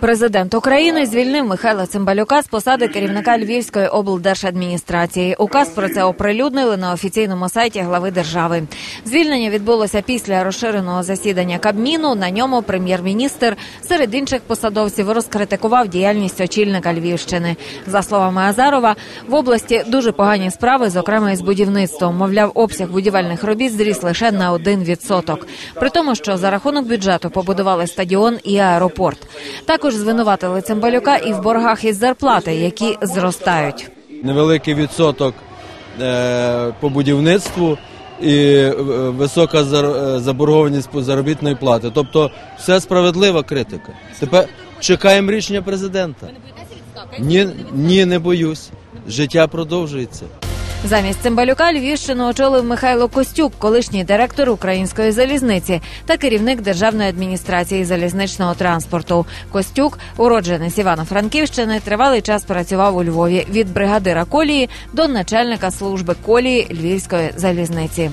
Президент України звільнив Михайла Цимбалюка з посади керівника Львівської облдержадміністрації. Указ про це оприлюднили на офіційному сайті глави держави. Звільнення відбулося після розширеного засідання Кабміну. На ньому прем'єр-міністр серед інших посадовців розкритикував діяльність очільника Львівщини. За словами Азарова, в області дуже погані справи, зокрема із будівництвом. Мовляв, обсяг будівельних робіт зріс лише на 1%. При тому, що за рахунок бюджету побудували стадіон і аеропорт. Також звинуватили Цимбалюка і в боргах із зарплати, які зростають. невеликий відсоток е, по будівництву і е, висока е, заборгованість по заробітної плати. Тобто все справедлива критика. Тепер чекаємо рішення президента. Ні, ні, не боюсь. Життя продовжується. Замість Цимбалюка Львівщину очолив Михайло Костюк, колишній директор української залізниці та керівник державної адміністрації залізничного транспорту. Костюк, уродженець Івано-Франківщини, тривалий час працював у Львові від бригадира колії до начальника служби колії Львівської залізниці.